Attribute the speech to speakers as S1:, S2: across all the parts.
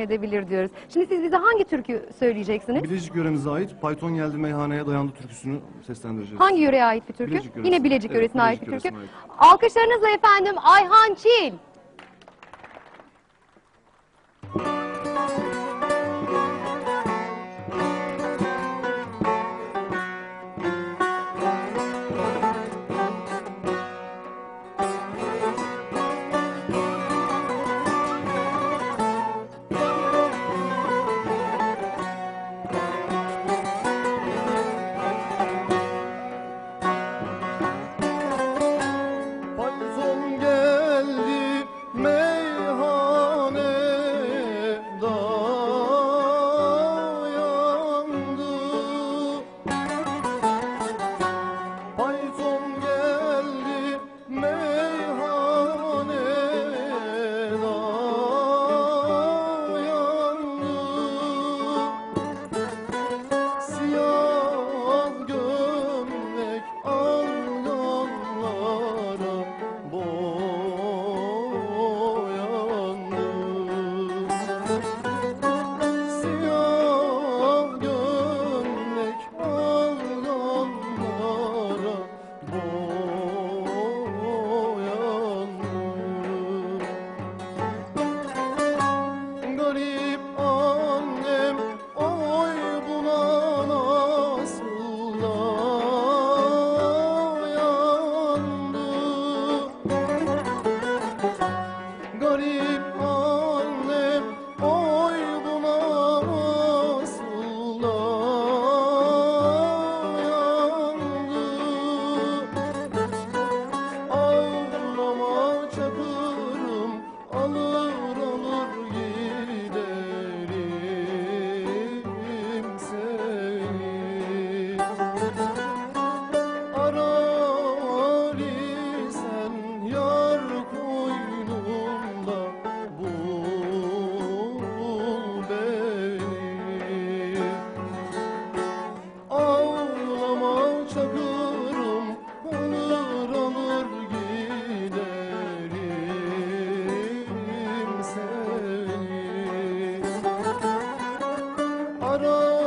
S1: edebilir diyoruz. Şimdi siz bize hangi türkü söyleyeceksiniz?
S2: Bilecik yöremize ait Python geldi meyhaneye dayandı türküsünü seslendireceğiz.
S1: Hangi yöreye ait bir türkü?
S2: Bilecik.
S1: Yine Bilecik
S2: Evet,
S1: yöresine ait bir
S2: Bilecik
S1: türkü.
S2: yöresine
S1: Alkışlarınızla efendim Ayhan Çil.
S2: Senhor.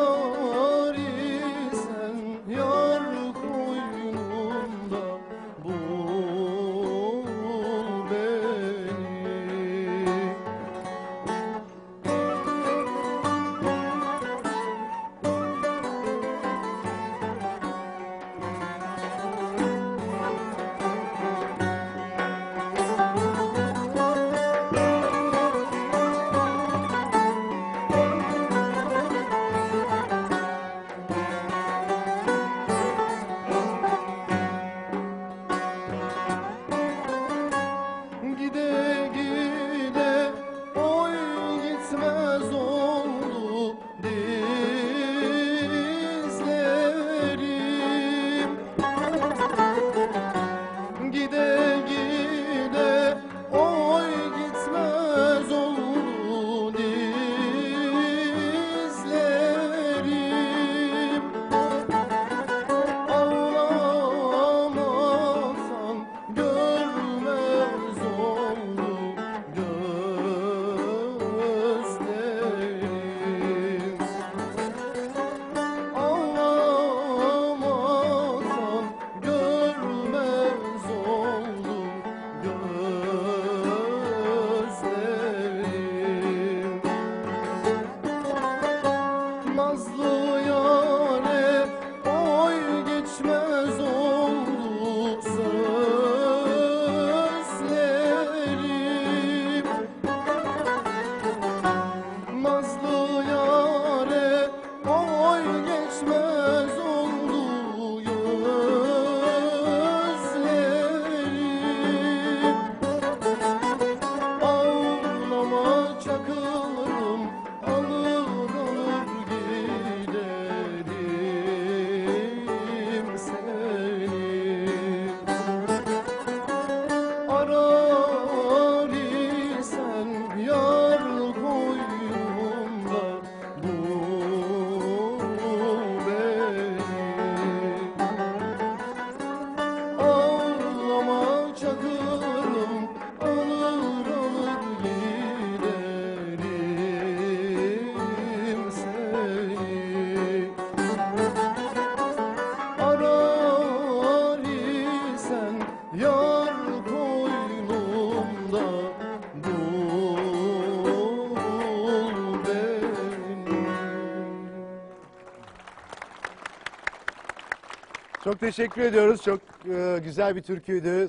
S3: Çok teşekkür ediyoruz. Çok e, güzel bir türküydü.